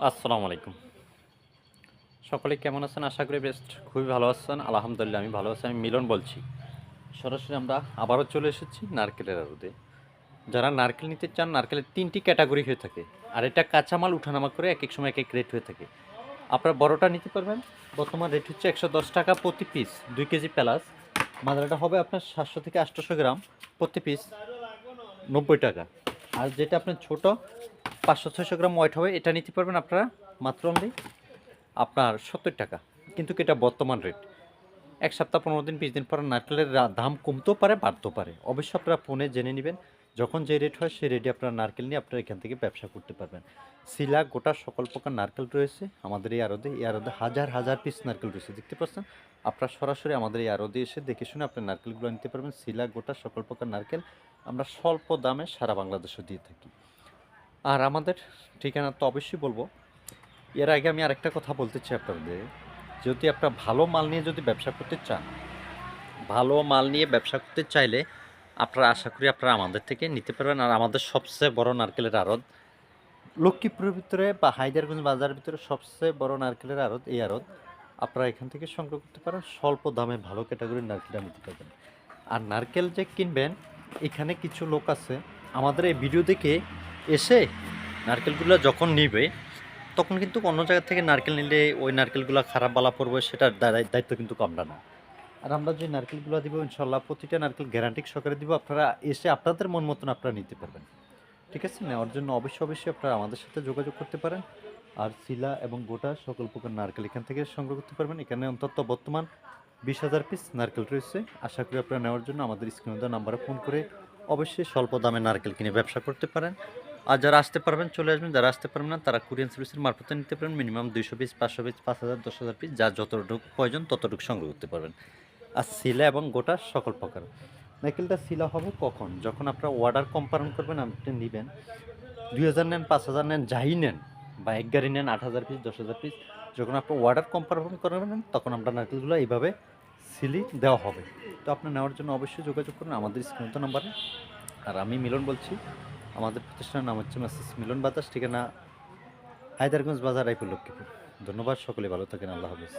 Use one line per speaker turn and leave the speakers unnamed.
আসসালামু আলাইকুম। সকলে কেমন আছেন? আশা করি বেস্ট। খুবই ভালো আছেন। আলহামদুলিল্লাহ, আমি ভালো আছি। আমি মিলন বলছি। সরাসরি আমরা আবারও চলে এসেছি নারকেলের আড়তে। যারা নারকেল নিতে চান, নারকেলের তিনটি ক্যাটাগরি হয়ে থাকে। আর এটা কাঁচামাল, উঠানামা করে এক এক সময় এক এক রেট হয়ে থাকে। আপনারা বড়টা নিতে পারবেন। বর্তমান রেট হচ্ছে একশো দশ টাকা প্রতি পিস দুই কেজি প্যালাস। মাদারাটা হবে আপনার সাতশো থেকে আটশোশো গ্রাম প্রতি পিস নব্বই টাকা। আর যেটা আপনার ছোট পাঁচশো ছয়শো গ্রাম ওয়েট হবে। এটা নিতে পারবেন আপনারা, মাত্র অনলি আপনার সত্তর টাকা। কিন্তু এটা বর্তমান রেট এক সপ্তাহ, পনেরো দিন, বিশ দিন পর নারকেলের দাম কমতেও পারে, বাড়তেও পারে। অবশ্যই আপনারা ফোনে জেনে নেবেন, যখন যে রেট হয়, সেই রেটে আপনারা নারকেল নিয়ে আপনারা এখান থেকে ব্যবসা করতে পারবেন। শিলা, গোটা সকল প্রকার নারকেল রয়েছে আমাদের এই আরদে এই আরদে হাজার হাজার পিস নারকেল রয়েছে, দেখতে পাচ্ছেন? আপনারা সরাসরি আমাদের এই আরদে এসে দেখে শুনে আপনার নারকেলগুলো নিতে পারবেন। শিলা, গোটা সকল প্রকার নারকেল আমরা স্বল্প দামে সারা বাংলাদেশে দিয়ে থাকি। আর আমাদের ঠিকানা তো অবশ্যই বলব। এর আগে আমি আরেকটা কথা বলতে চাই আপনাদের। যদি আপনারা ভালো মাল নিয়ে যদি ব্যবসা করতে চান, ভালো মাল নিয়ে ব্যবসা করতে চাইলে আপনারা আশা করি আপনারা আমাদের থেকে নিতে পারবেন। আর আমাদের সবচেয়ে বড় নারকেলের আড়ত লক্ষ্মীপুরের ভিতরে বা হায়দারগঞ্জ বাজারের ভিতরে সবচেয়ে বড় নারকেলের আড়ত এই আড়ত। আপনারা এখান থেকে সংগ্রহ করতে পারেন। স্বল্প দামে ভালো ক্যাটাগরির নারকেলটা নিতে পারবেন। আর নারকেল যে কিনবেন, এখানে কিছু লোক আছে। আমাদের এই ভিডিও দেখে এসে নারকেলগুলো যখন নিবে, তখন কিন্তু অন্য জায়গা থেকে নারকেল নিলে ওই নারকেলগুলো খারাপ বালা পড়বে, সেটার দায়- দায়িত্ব কিন্তু আমরা না। আর আমরা যে নারকেলগুলো দিব ইনশাল্লাহ প্রতিটা নারকেল গ্যারান্টি সহকারে দিব, আপনারা এসে আপনাদের মন মতন আপনারা নিতে পারবেন। ঠিক আছে? নেওয়ার জন্য অবশ্যই অবশ্যই আপনারা আমাদের সাথে যোগাযোগ করতে পারেন। আর শিলা এবং গোটা সকল প্রকার নারকেল এখান থেকে সংগ্রহ করতে পারবেন। এখানে অন্তত বর্তমান বিশ হাজার পিস নারকেল রয়েছে। আশা করি আপনারা নেওয়ার জন্য আমাদের স্ক্রিনে দেওয়া নাম্বারে ফোন করে অবশ্যই স্বল্প দামে নারকেল কিনে ব্যবসা করতে পারেন। আর যারা আসতে পারবেন, চলে আসবেন। যারা আসতে পারবেন না, তারা কুরিয়ান সার্ভিসের মারফতে নিতে পারেন। মিনিমাম দুইশো পিস পাঁচশো পিস পাঁচ হাজার, দশ হাজার পিস যা যতটুকু প্রয়োজন ততটুকু সংগ্রহ করতে পারবেন। আর শিলা এবং গোটা সকল প্রকার। নাইকেলটা শিলা হবে কখন? যখন আপনারা অর্ডার কম্পারন করবেন, আপনি নেবেন। দুই হাজার নেন, পাঁচ হাজার নেন, যাই নেন, বা এক গাড়ি নেন, আট হাজার পিস দশ হাজার পিস যখন আপনি অর্ডার কম্পারন করবেন, তখন আমরা নারকেলগুলো এইভাবে সিলি দেওয়া হবে। তো আপনি নেওয়ার জন্য অবশ্যই যোগাযোগ করুন। আমাদের স্ক্রিনত নাম্বারে আর আমি মিলন বলছি। আমাদের প্রতিষ্ঠানের নাম হচ্ছে মেসেস মিলন বাতাস, ঠিকানা হায়দারগঞ্জ বাজার, রায়পুর, লক্ষ্মীপুর। ধন্যবাদ, সকলে ভালো থাকেন, আল্লাহ হাফিজ।